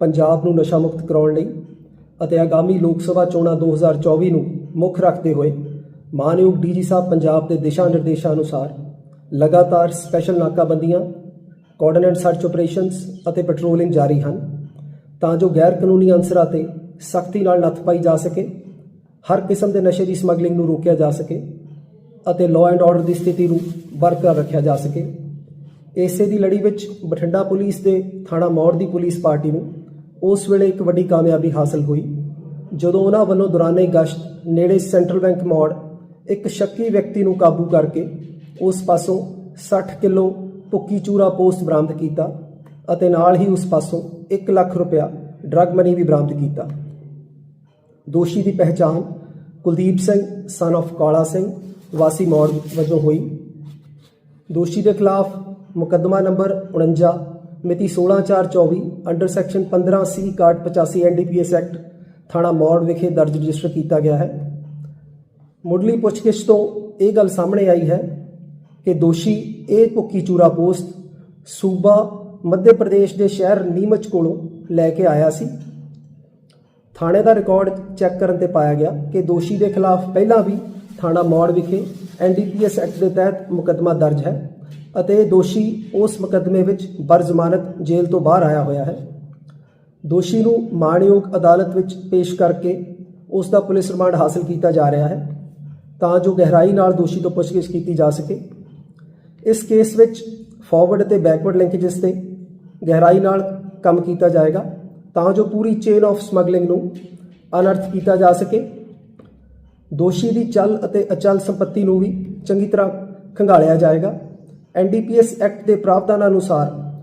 ਪੰਜਾਬ ਨੂੰ ਨਸ਼ਾ ਮੁਕਤ ਕਰਾਉਣ ਲਈ ਅਤੇ ਆਗਾਮੀ ਲੋਕ ਸਭਾ ਚੋਣਾਂ 2024 ਨੂੰ ਮੁੱਖ ਰੱਖਦੇ ਹੋਏ ਮਾਨਯੋਗ ਡੀਜੀ ਸਾਹਿਬ ਪੰਜਾਬ ਦੇ ਦਿਸ਼ਾ ਨਿਰਦੇਸ਼ਾਂ ਅਨੁਸਾਰ ਲਗਾਤਾਰ ਸਪੈਸ਼ਲ ਨਾਕਾਬੰਦੀਆਂ, ਕੋਆਰਡੀਨੇਟ ਸਰਚ ਆਪਰੇਸ਼ਨਸ ਅਤੇ ਪੈਟਰੋਲਿੰਗ ਜਾਰੀ ਹਨ ਤਾਂ ਜੋ ਗੈਰ ਕਾਨੂੰਨੀ ਅਨਸਰਾਂ ਤੇ ਸਖਤੀ ਨਾਲ ਨੱਥ ਪਾਈ ਜਾ ਸਕੇ, ਹਰ ਕਿਸਮ ਦੇ ਨਸ਼ੇ ਦੀ ਸਮਗਲਿੰਗ ਨੂੰ ਰੋਕਿਆ ਜਾ ਸਕੇ ਅਤੇ ਲਾਅ ਐਂਡ ਆਰਡਰ ਦੀ ਸਥਿਤੀ ਨੂੰ ਬਰਕਰਾਰ ਰੱਖਿਆ ਜਾ ਸਕੇ। ਇਸੇ ਦੀ ਲੜੀ ਵਿੱਚ ਬਠਿੰਡਾ ਪੁਲਿਸ ਦੇ ਥਾਣਾ ਮੌੜ ਦੀ ਪੁਲਿਸ ਪਾਰਟੀ ਨੂੰ ਉਸ ਵੇਲੇ ਇੱਕ ਵੱਡੀ ਕਾਮਯਾਬੀ ਹਾਸਲ ਹੋਈ, ਜਦੋਂ ਉਹਨਾਂ ਵੱਲੋਂ ਦੌਰਾਨੇ ਗਸ਼ਤ ਨੇੜੇ ਸੈਂਟਰਲ ਬੈਂਕ ਮੌੜ ਇੱਕ ਸ਼ੱਕੀ ਵਿਅਕਤੀ ਨੂੰ ਕਾਬੂ ਕਰਕੇ ਉਸ ਪਾਸੋਂ 60 ਕਿਲੋ ਭੁੱਕੀ ਚੂਰਾ ਪੋਸਟ ਬਰਾਮਦ ਕੀਤਾ ਅਤੇ ਨਾਲ ਹੀ ਉਸ ਪਾਸੋਂ 1 ਲੱਖ ਰੁਪਇਆ ਡਰੱਗ ਮਨੀ ਵੀ ਬਰਾਮਦ ਕੀਤਾ। ਦੋਸ਼ੀ ਦੀ ਪਹਿਚਾਣ ਕੁਲਦੀਪ ਸਿੰਘ ਸਨ of ਕਾਲਾ ਸਿੰਘ, ਵਾਸੀ ਮੌੜ ਵਜੋਂ ਹੋਈ। ਦੋਸ਼ੀ ਦੇ ਖਿਲਾਫ ਮੁਕੱਦਮਾ ਨੰਬਰ 49 ਮਿਤੀ 16424 ਅੰਡਰ ਸੈਕਸ਼ਨ 15 ਸੀ ਕਾਰਡ 85 ਐਨਡੀਪੀਐਸ ਐਕਟ ਥਾਣਾ ਮੌੜ ਵਿਖੇ ਦਰਜ ਰਜਿਸਟਰ ਕੀਤਾ ਗਿਆ ਹੈ। ਮੁੱਢਲੀ ਪੁੱਛਗਿੱਛ ਤੋਂ ਇਹ ਗੱਲ ਸਾਹਮਣੇ ਆਈ ਹੈ ਕਿ ਦੋਸ਼ੀ ਇਹ ਭੁੱਕੀ ਚੂਰਾ ਪੋਸਟ ਸੂਬਾ ਮੱਧ ਪ੍ਰਦੇਸ਼ ਦੇ ਸ਼ਹਿਰ ਨੀਮਚ ਕੋਲੋਂ ਲੈ ਕੇ ਆਇਆ ਸੀ। ਥਾਣੇ ਦਾ ਰਿਕਾਰਡ ਚੈੱਕ ਕਰਨ ਤੇ ਪਾਇਆ ਗਿਆ ਕਿ ਦੋਸ਼ੀ ਦੇ ਖਿਲਾਫ ਪਹਿਲਾਂ ਵੀ ਥਾਣਾ ਮੌੜ ਵਿਖੇ ਐਨਡੀਪੀਐਸ ਐਕਟ ਦੇ ਤਹਿਤ ਮੁਕੱਦਮਾ ਦਰਜ ਹੈ। ਅਤੇ ਦੋਸ਼ੀ ਉਸ ਮੁਕੱਦਮੇ ਵਿੱਚ ਬਰ ਜ਼ਮਾਨਤ ਜੇਲ੍ਹ ਤੋਂ ਬਾਹਰ ਆਇਆ ਹੋਇਆ ਹੈ। ਦੋਸ਼ੀ ਨੂੰ ਮਾਣਯੋਗ ਅਦਾਲਤ ਵਿੱਚ ਪੇਸ਼ ਕਰਕੇ ਉਸ ਦਾ ਪੁਲਿਸ ਰਿਮਾਂਡ ਹਾਸਲ ਕੀਤਾ ਜਾ ਰਿਹਾ ਹੈ ਤਾਂ ਜੋ ਗਹਿਰਾਈ ਨਾਲ ਦੋਸ਼ੀ ਤੋਂ ਪੁੱਛਗਿੱਛ ਕੀਤੀ ਜਾ ਸਕੇ। ਇਸ ਕੇਸ ਵਿੱਚ ਫਾਰਵਰਡ ਅਤੇ ਬੈਕਵਰਡ ਲਿੰਕੇजेस ਤੇ ਗਹਿਰਾਈ ਨਾਲ ਕੰਮ ਕੀਤਾ ਜਾਏਗਾ ਤਾਂ ਜੋ ਪੂਰੀ ਚੇਨ ਆਫ ਸਮਗਲਿੰਗ ਨੂੰ ਅਨਰਥ ਕੀਤਾ ਜਾ ਸਕੇ। ਦੋਸ਼ੀ ਦੀ ਚੱਲ ਅਤੇ ਅਚਲ ਸੰਪਤੀ ਨੂੰ ਵੀ ਚੰਗੀ ਤਰ੍ਹਾਂ ਖੰਗਾਲਿਆ ਜਾਏਗਾ। ਐਨਡੀਪੀਐਸ ਐਕਟ ਦੇ ਪ੍ਰਾਵਧਾਨਾਂ ਅਨੁਸਾਰ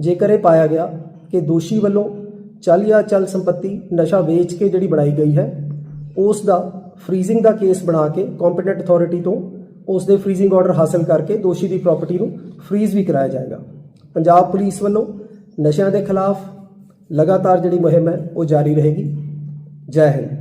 ਜੇਕਰ ਇਹ ਪਾਇਆ ਗਿਆ ਕਿ ਦੋਸ਼ੀ ਵੱਲੋਂ ਚੱਲ ਜਾਂ ਚੱਲ ਸੰਪत्ति ਨਸ਼ਾ ਵੇਚ ਕੇ ਜਿਹੜੀ ਬਣਾਈ ਗਈ ਹੈ, ਉਸ ਦਾ ਫ੍ਰੀਜ਼ਿੰਗ ਦਾ ਕੇਸ ਬਣਾ ਕੇ ਕੰਪੀਟੈਂਟ ਅਥਾਰਟੀ ਤੋਂ ਉਸ ਦੇ ਫ੍ਰੀਜ਼ਿੰਗ ਆਰਡਰ ਹਾਸਲ ਕਰਕੇ ਦੋਸ਼ੀ ਦੀ ਪ੍ਰਾਪਰਟੀ ਨੂੰ ਫ੍ਰੀਜ਼ ਵੀ ਕਰਾਇਆ ਜਾਏਗਾ। ਪੰਜਾਬ ਪੁਲਿਸ ਵੱਲੋਂ ਨਸ਼ਿਆਂ ਦੇ ਖਿਲਾਫ ਲਗਾਤਾਰ ਜਿਹੜੀ ਮੁਹਿੰਮ ਹੈ, ਉਹ ਜਾਰੀ ਰਹੇਗੀ। ਜੈ ਹਿੰਦ।